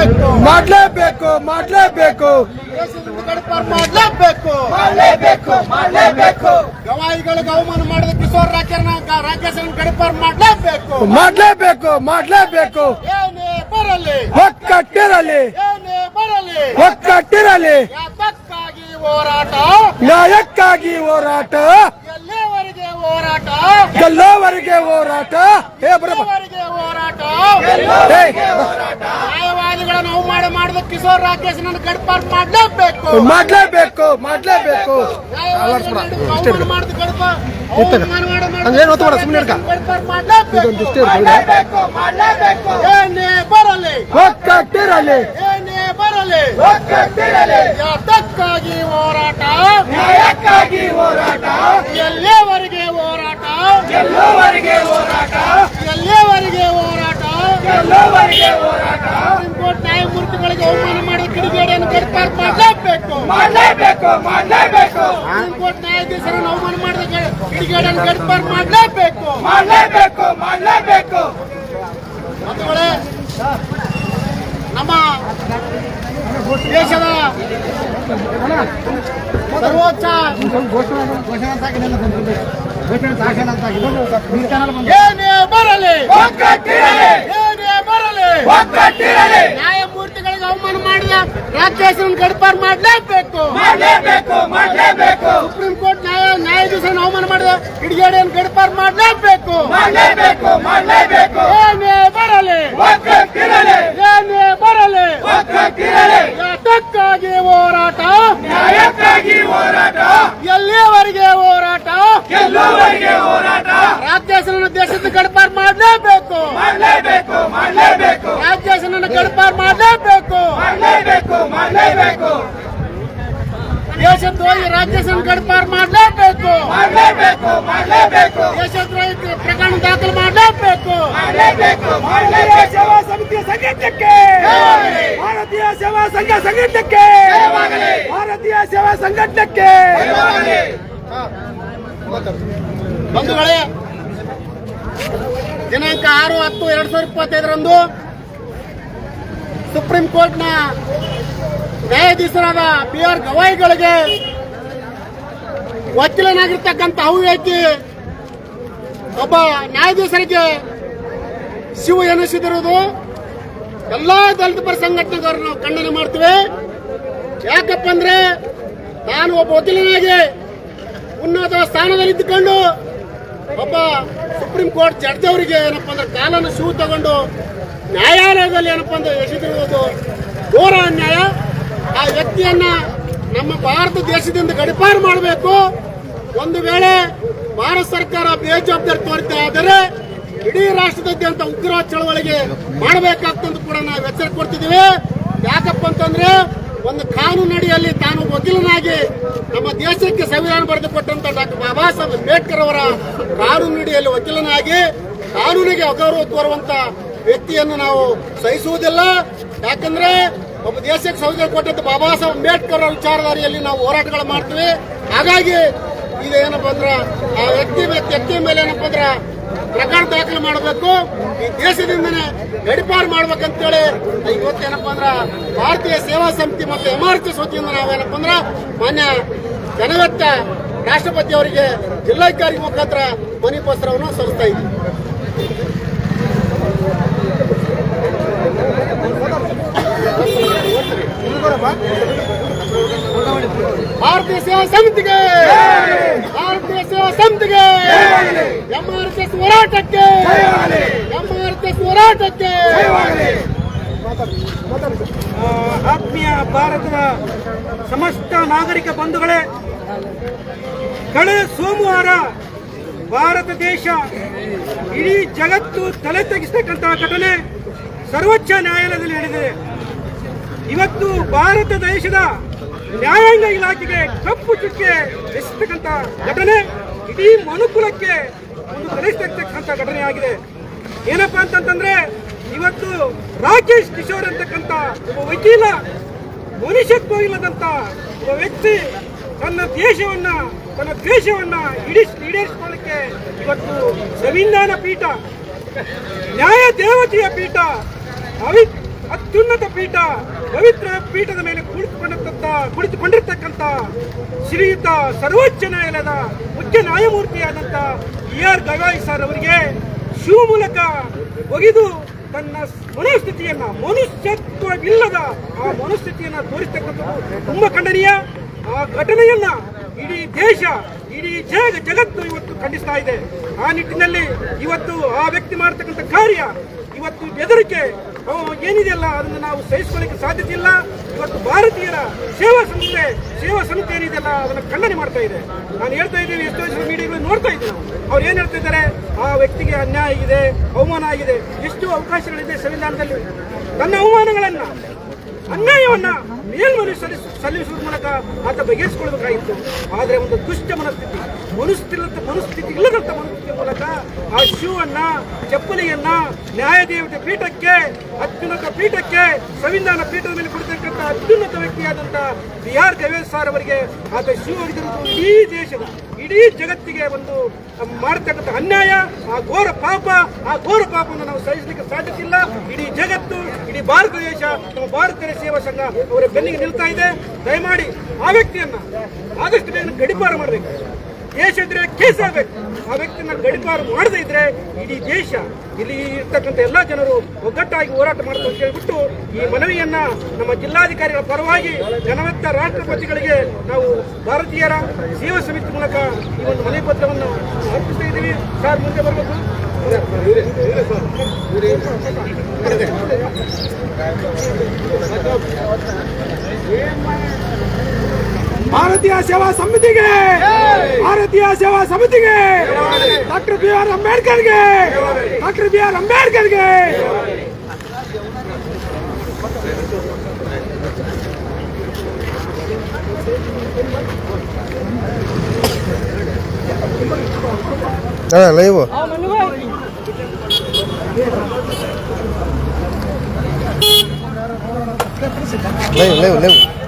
ಮಾಡ್ಲೇಬೇಕು. ಮಾಡ್ಲೇಬೇಕು ಮಾಡಲೇಬೇಕು. ಮಾಡಲೇಬೇಕು. ಮಾಡಲೇಬೇಕು ಗವಾಯಿಗಳಿಗೆ ಅವಮಾನ ಮಾಡಿದ ಕಿಶೋರ್ ರಾಕೇಶ್ ರಾಕೇಶ್ ಗಡಿಪಾರ್ ಮಾಡಲೇಬೇಕು. ಮಾಡ್ಲೇಬೇಕು ಮಾಡ್ಲೇಬೇಕು. ಬರಲಿ. ಒಕ್ಕಟ್ಟಿರಲಿ. ಬರಲಿ. ಒಕ್ಕಟ್ಟಿರಲಿ. ಹೋರಾಟ? ನ್ಯಾಯಕ್ಕಾಗಿ ಹೋರಾಟ. ಎಲ್ಲವರೆಗೆ ಹೋರಾಟ? ಎಲ್ಲವರೆಗೆ ಹೋರಾಟ. ಹೇ ಬರಪ್ಪ ಎಲ್ಲಿವರೆಗೆ ಹೋರಾಟ. ಹೇ, ಮಾಡ ಮಾಡಬೇಕು ಮಾಡಿದ ಕಿಶೋರ್ ರಾಕೇಶ್ ನನ್ನ ಗಡಿಪಾರು ಮಾಡಲೇಬೇಕು. ಮಾಡ್ಲೇಬೇಕು ಮಾಡ್ಲೇಬೇಕು. ಬರಲಿ. ಒಕ್ಕಟ್ಟಿರಲಿ. ಬರಲಿ. ಒಕ್ಕಟ್ಟಿರಲಿ. ಯಾತಕ್ಕಾಗಿ ಹೋರಾಟ? ನ್ಯಾಯಕ್ಕಾಗಿ ಹೋರಾಟ. ಎಲ್ಲಿಯವರೆಗೆ ಹೋರಾಟ? ಗೆಲ್ಲೋವರೆಗೆ ಹೋರಾಟ ಎಲ್ಲಿಯವರೆಗೆ ಹೋರಾಟ ಗೆಲ್ಲೋವರೆಗೆ ಹೋರಾಟ ಸುಪ್ರೀಂ ಕೋರ್ಟ್ ನ್ಯಾಯಮೂರ್ತಿಗಳಿಗೆ ಅವಮಾನ ಮಾಡೋ ಕಿಡಿಗೇಡಿಯನ್ನು ಗಡಿಪಾರು ಮಾಡಲೇಬೇಕು. ಮಾಡಲೇಬೇಕು ಮಾಡಲೇಬೇಕು. ಸುಪ್ರೀಂ ಕೋರ್ಟ್ ನ್ಯಾಯಾಧೀಶರನ್ನು ಅವಮಾನ ಮಾಡಿದ ಕಿಡಿಗೇಡಿಯನ್ನು ಗಡಿಪಾರು ಮಾಡಲೇಬೇಕು. ಮಾಡಲೇಬೇಕು ಮಾಡಲೇಬೇಕು. ಬಂಧುಗಳೇ ನಮ್ಮ ದೇಶದ ಸರ್ವೋಚ್ಚ ಏನೇ ಬರಲಿ ಏನೇ ಬರಲಿ ಒಕ್ಕಟ್ಟಿರಲಿ ನ್ಯಾಯಮೂರ್ತಿಗಳಿಗೆ ಅವಮಾನ ಮಾಡಿದ ರಾಕೇಶನ್ ಗಡಪಾರ್ ಮಾಡಲೇಬೇಕು? ಮಾಡಲೇಬೇಕು ಮಾಡಲೇಬೇಕು. ಸುಪ್ರೀಂ ಕೋರ್ಟ್ ನ್ಯಾಯ ನ್ಯಾಯಾಧೀಶರನ್ನು ಅವಮಾನ ಮಾಡಿದ ಕಿಡಿಗೇಡಿಯನ್ನು ಗಡಿಪಾರು ಮಾಡಲೇಬೇಕು ಮಾಡ್ಲೇಬೇಕು ಮಾಡ್ಲೇಬೇಕು ಏನೇ ಬರಲಿ ಒಕ್ಕಟ್ಟಿರಲಿ ಏನೇ ಬರಲಿ ಒಕ್ಕಟ್ಟಿರಲಿ ಯಾತಕ್ಕಾಗಿ ಹೋರಾಟ ನ್ಯಾಯಕ್ಕಾಗಿ ಹೋರಾಟ ಎಲ್ಲಿಯವರೆಗೆ ಹೋರಾಟ ಗೆಲ್ಲುವವರೆಗೆ ಹೋರಾಟ ರಾಜ್ಯಸನ ದೇಶದ ಗಡಿಪಾರು ಮಾಡಲೇಬೇಕು ಮಾಡ್ಲೇಬೇಕು ಮಾಡ್ಲೇಬೇಕು ರಾಜ್ಯಸನ ಗಡಿಪಾರು ಮಾಡಲೇಬೇಕು ಮಾಡ್ಲೇಬೇಕು ಮಾಡ್ಲೇಬೇಕು ದೇಶದ್ರೋಹಿ ರಾಜ್ಯ ಗಡಿಪಾರು ಮಾಡಲೇಬೇಕು. ಮಾಡಲೇಬೇಕು ಮಾಡಲೇಬೇಕು. ದೇಶದ್ರೋಹಿ ಪ್ರಕರಣ ದಾಖಲು ಮಾಡಲೇಬೇಕು. ಮಾಡಲೇಬೇಕು ಭಾರತೀಯ ಸೇವಾ ಸಮಿತಿಯ ಸಂಘಟಕ್ಕೆ ಭಾರತೀಯ ಸೇವಾ ಸಂಘ ಸಂಘಟಕ್ಕೆ ಭಾರತೀಯ ಸೇವಾ ಸಂಘಟಕ್ಕೆ ಬಂಧುಗಳೇ ದಿನಾಂಕ ಆರು ಹತ್ತು ಎರಡ್ ಸಾವಿರದ ಇಪ್ಪತ್ತೈದರಂದು ಸುಪ್ರೀಂ ಕೋರ್ಟ್ನ ನ್ಯಾಯಾಧೀಶರಾದ ಪಿ ಆರ್ ಗವಾಯಿಗಳಿಗೆ ವಕೀಲನಾಗಿರ್ತಕ್ಕಂಥ ಅವ್ಯಕ್ತಿ ಒಬ್ಬ ನ್ಯಾಯಾಧೀಶರಿಗೆ ಶಿವ ಎನಿಸಿದಿರುವುದು ಎಲ್ಲಾ ದಲಿತ ಪರ ಸಂಘಟನೆಗಾರರು ನಾವು ಖಂಡನೆ ಮಾಡ್ತೀವಿ. ಯಾಕಪ್ಪ ಅಂದ್ರೆ ನಾನು ಒಬ್ಬ ವಕೀಲನಾಗಿ ಉನ್ನತ ಸ್ಥಾನದಲ್ಲಿದ್ದುಕೊಂಡು ಒಬ್ಬ ಸುಪ್ರೀಂ ಕೋರ್ಟ್ ಜಡ್ಜ್ ಅವರಿಗೆ ಏನಪ್ಪ ಅಂದ್ರೆ ಕಾಲನ್ನು ಶೂ ತಗೊಂಡು ನ್ಯಾಯಾಲಯದಲ್ಲಿ ಏನಪ್ಪ ಅಂದ್ರೆ ಎಸೆದಿರುವುದು ಘೋರ ಅನ್ಯಾಯ. ಆ ವ್ಯಕ್ತಿಯನ್ನ ನಮ್ಮ ಭಾರತ ದೇಶದಿಂದ ಗಡಿಪಾರು ಮಾಡಬೇಕು. ಒಂದು ವೇಳೆ ಭಾರತ ಸರ್ಕಾರ ಬೇಜವಾಬ್ದಾರಿ ತೋರಿತ ಆದರೆ ಇಡೀ ರಾಷ್ಟ್ರದಾದ್ಯಂತ ಉಗ್ರ ಚಳವಳಿಗೆ ಮಾಡಬೇಕಾಗ್ತಂತ ಕೂಡ ನಾವು ಎಚ್ಚರ ಕೊಡ್ತಿದ್ದೀವಿ. ಯಾಕಪ್ಪ ಅಂತಂದ್ರೆ ಒಂದು ಕಾನೂನು ಅಡಿಯಲ್ಲಿ ತಾನು ವಕೀಲನಾಗಿ ನಮ್ಮ ದೇಶಕ್ಕೆ ಸಂವಿಧಾನ ಬರೆದುಕೊಟ್ಟಂತ ಡಾಕ್ಟರ್ ಬಾಬಾ ಸಾಹೇಬ್ ಅಂಬೇಡ್ಕರ್ ಅವರ ಕಾನೂನು ವಕೀಲನಾಗಿ ಕಾನೂನಿಗೆ ಅಗೌರವ ತೋರುವಂತ ವ್ಯಕ್ತಿಯನ್ನು ನಾವು ಸಹಿಸುವುದಿಲ್ಲ. ಯಾಕಂದ್ರೆ ಒಬ್ಬ ದೇಶಕ್ಕೆ ಸಂವಿಧಾನ ಕೊಟ್ಟದ್ದು ಬಾಬಾ ಸಾಹೇಬ್ ಅಂಬೇಡ್ಕರ್ ವಿಚಾರಧಾರಿಯಲ್ಲಿ ನಾವು ಹೋರಾಟಗಳು ಮಾಡ್ತೀವಿ. ಹಾಗಾಗಿ ಇದು ಏನಪ್ಪ ಅಂದ್ರ ಆ ವ್ಯಕ್ತಿ ವ್ಯಕ್ತಿ ಮೇಲೆ ಏನಪ್ಪ ಅಂದ್ರೆ ಪ್ರಕರಣ ದಾಖಲು ಮಾಡಬೇಕು. ಈ ದೇಶದಿಂದನೇ ಗಡಿಪಾರು ಮಾಡ್ಬೇಕಂತೇಳಿ ಇವತ್ತೇನಪ್ಪ ಅಂದ್ರೆ ಭಾರತೀಯ ಸೇವಾ ಸಮಿತಿ ಮತ್ತು ಎಂ ಆರ್ ಟಿ ವತಿಯಿಂದ ನಾವೇನಪ್ಪ ಅಂದ್ರೆ ಮಾನ್ಯ ಜನವೆತ್ತ ರಾಷ್ಟ್ರಪತಿ ಅವರಿಗೆ ಜಿಲ್ಲಾಧಿಕಾರಿ ಮುಖಾಂತರ ಮನಿ ಪತ್ರವನ್ನು ಸಲ್ಲಿಸ್ತಾ ಇದ್ದೀವಿ. ಭಾರತೀಯ ಸೇವಾ ಸಮಿತಿಗೆ ಭಾರತೀಯ ಸೇವಾ ಸಮಿತಿಗೆ ಎಂ ಆರ್ ಎಸ್ ಹೋರಾಟಕ್ಕೆ. ಎಂ ಆರ್ ಎಸ್ ಹೋರಾಟಕ್ಕೆ ಆತ್ಮೀಯ ಭಾರತದ ಸಮಸ್ತ ನಾಗರಿಕ ಬಂಧುಗಳೇ, ಕಳೆದ ಸೋಮವಾರ ಭಾರತ ದೇಶ ಇಡೀ ಜಗತ್ತು ತಲೆ ತೆಗೆಸ್ತಕ್ಕಂತಹ ಘಟನೆ ಸರ್ವೋಚ್ಚ ನ್ಯಾಯಾಲಯದಲ್ಲಿ ನಡೆದಿದೆ. ಇವತ್ತು ಭಾರತ ದೇಶದ ನ್ಯಾಯಾಂಗ ಇಲಾಖೆಗೆ ಕಪ್ಪು ಚುಕ್ಕೆ ಎಸತಕ್ಕಂತ ಘಟನೆ ಇಡೀ ಮನುಕುಲಕ್ಕೆ ಒಂದು ತಲೆಸ್ತಕ್ಕಂತ ಘಟನೆ ಆಗಿದೆ. ಏನಪ್ಪಾ ಅಂತಂತಂದ್ರೆ, ಇವತ್ತು ರಾಕೇಶ್ ಕಿಶೋರ್ ಅಂತಕ್ಕಂತ ಒಬ್ಬ ವಕೀಲ, ಮನುಷ್ಯತ್ವ ಇಲ್ಲದಂತ ಒಬ್ಬ ವ್ಯಕ್ತಿ ತನ್ನ ದೇಶವನ್ನ, ತನ್ನ ದ್ವೇಷವನ್ನ ಇಡೀಸ್ ಈಡೇರಿಸಿಕೊಳ್ಳಕ್ಕೆ ಇವತ್ತು ಸಂವಿಧಾನ ಪೀಠ, ನ್ಯಾಯ ದೇವತೆಯ ಪೀಠ ಅವಿ ಅತ್ಯುನ್ನತ ಪೀಠ, ಪವಿತ್ರ ಪೀಠದ ಮೇಲೆ ಕುಳಿತುಕೊಂಡಿರ್ತಕ್ಕಂಥ ಕುಳಿತುಕೊಂಡಿರ್ತಕ್ಕಂಥ ಶ್ರೀಯುತ ಸರ್ವೋಚ್ಚ ನ್ಯಾಯಾಲಯದ ಮುಖ್ಯ ನ್ಯಾಯಮೂರ್ತಿಯಾದಂಥ ಇ ಆರ್ ಗವಾಯಿ ಸರ್ ಅವರಿಗೆ ಶೂ ಮೂಲಕ ಒಗೆದು ತನ್ನ ಮನೋಸ್ಥಿತಿಯನ್ನ, ಮನುಷ್ಯತ್ವವಿಲ್ಲದ ಆ ಮನೋಸ್ಥಿತಿಯನ್ನ ತೋರಿಸ್ತಕ್ಕಂಥದ್ದು ತುಂಬಾ ಖಂಡನೀಯ. ಆ ಘಟನೆಯನ್ನ ಇಡೀ ದೇಶ, ಇಡೀ ಜಗ, ಜಗತ್ತು ಇವತ್ತು ಖಂಡಿಸ್ತಾ ಇದೆ. ಆ ನಿಟ್ಟಿನಲ್ಲಿ ಇವತ್ತು ಆ ವ್ಯಕ್ತಿ ಮಾಡತಕ್ಕಂಥ ಕಾರ್ಯ ಇವತ್ತು ಬೆದರಿಕೆ ಏನಿದೆಯಲ್ಲ? ಅದನ್ನು ನಾವು ಸಹಿಸಿಕೊಳ್ಳಿಕ್ಕೆ ಸಾಧ್ಯತೆ ಇಲ್ಲ. ಇವತ್ತು ಭಾರತೀಯರ ಸೇವಾ ಸಂಸ್ಥೆ ಸೇವಾ ಸಂಸ್ಥೆ ಏನಿದೆಯಲ್ಲ ಅದನ್ನು ಖಂಡನೆ ಮಾಡ್ತಾ ಇದೆ. ನಾನು ಹೇಳ್ತಾ ಇದ್ದೀನಿ, ಎಷ್ಟೋ ಜನ ಮೀಡಿಯಾಗಳು ನೋಡ್ತಾ ಇದ್ದೀವಿ ಅವ್ರು ಏನು ಹೇಳ್ತಾ ಇದ್ದಾರೆ? ಆ ವ್ಯಕ್ತಿಗೆ ಅನ್ಯಾಯ ಆಗಿದೆ, ಅವಮಾನ ಆಗಿದೆ. ಎಷ್ಟು ಅವಕಾಶಗಳಿದೆ ಸಂವಿಧಾನದಲ್ಲಿ. ನನ್ನ ಅವಮಾನಗಳನ್ನ ಅನ್ಯಾಯವನ್ನ ಮೇಲ್ಮನವಿ ಸಲ್ಲಿಸ ಸಲ್ಲಿಸುವ ಮೂಲಕ ಆತ ಬಗೆಹರಿಸಿಕೊಳ್ಬೇಕಾಗಿತ್ತು ಆದರೆ ಒಂದು ದುಷ್ಟ ಮನಸ್ಥಿತಿ ಮನುಸ್ಥಿತಿ ಮನಸ್ಥಿತಿ ಇಲ್ಲದಂತ ಮನಸ್ಥಿತಿ ಮೂಲಕ ಆ ಶಿವನ್ನ, ಚಪ್ಪಲಿಯನ್ನ ನ್ಯಾಯದೇವತೆ ಪೀಠಕ್ಕೆ, ಅತ್ಯುನ್ನತ ಪೀಠಕ್ಕೆ, ಸಂವಿಧಾನ ಪೀಠದ ಮೇಲೆ ಕೊಡ್ತಕ್ಕಂಥ ಅತ್ಯುನ್ನತ ವ್ಯಕ್ತಿಯಾದಂಥ ಬಿ ಆರ್ ದೇವೇಶ್ ಸಾರ್ ಅವರಿಗೆ ಆತ ಶಿವ ಹೊಡೆದಿರುವುದು ಇಡೀ ದೇಶದ, ಇಡೀ ಜಗತ್ತಿಗೆ ಒಂದು ಮಾಡ್ತಕ್ಕಂಥ ಅನ್ಯಾಯ, ಆ ಘೋರ ಪಾಪ, ಆ ಘೋರ ಪಾಪವನ್ನು ನಾವು ಸಹಿಸಲಿಕ್ಕೆ ಸಾಧ್ಯತೆ ಇಲ್ಲ ಇಡೀ ಜಗತ್ತು, ಇಡೀ ಭಾರತ ದೇಶ ನಮ್ಮ ಭಾರತೀಯ ಸೇವಾ ಸಂಘ ಅವರ ಬೆನ್ನಿಗೆ ನಿಲ್ತಾ ಇದೆ. ದಯಮಾಡಿ ಆ ವ್ಯಕ್ತಿಯನ್ನ ಆದಷ್ಟು ಬೇಗ ಗಡಿಪಾರು ಮಾಡಬೇಕು. ದೇಶ ಇದ್ರೆ ಕೇಸ್ ಆಗ್ಬೇಕು. ಆ ವ್ಯಕ್ತಿನ ಗಡಿಪಾರು ಮಾಡದೇ ಇದ್ರೆ ಇಡೀ ದೇಶ ಇಲ್ಲಿ ಇರ್ತಕ್ಕಂಥ ಎಲ್ಲ ಜನರು ಒಗ್ಗಟ್ಟಾಗಿ ಹೋರಾಟ ಮಾಡ್ತಾರೆ ಹೇಳ್ಬಿಟ್ಟು ಈ ಮನವಿಯನ್ನ ನಮ್ಮ ಜಿಲ್ಲಾಧಿಕಾರಿಗಳ ಪರವಾಗಿ ಘನವತ್ತ ರಾಷ್ಟ್ರಪತಿಗಳಿಗೆ ನಾವು ಭಾರತೀಯರ ಸೇವಾ ಸಮಿತಿ ಮೂಲಕ ಈ ಒಂದು ಮನವಿ ಪತ್ರವನ್ನು ಅರ್ಪಿಸ್ತಾ ಇದ್ದೀವಿ. ಸರ್, ಮುಂದೆ ಬರಬೇಕು? ಭಾರತೀಯ ಸೇವಾ ಸಮಿತಿಗೆ ಭಾರತೀಯ ಸೇವಾ ಸಮಿತಿಗೆ ಡಾಕ್ಟರ್ ಬಿ ಆರ್ ಅಂಬೇಡ್ಕರ್ಗೆ ಡಾಕ್ಟರ್ ಬಿ ಆರ್ ಅಂಬೇಡ್ಕರ್ಗೆ ಅಣ್ಣ ಲೈವ್ ಲೈವ್ ಲೈವ್ ಲೈವ್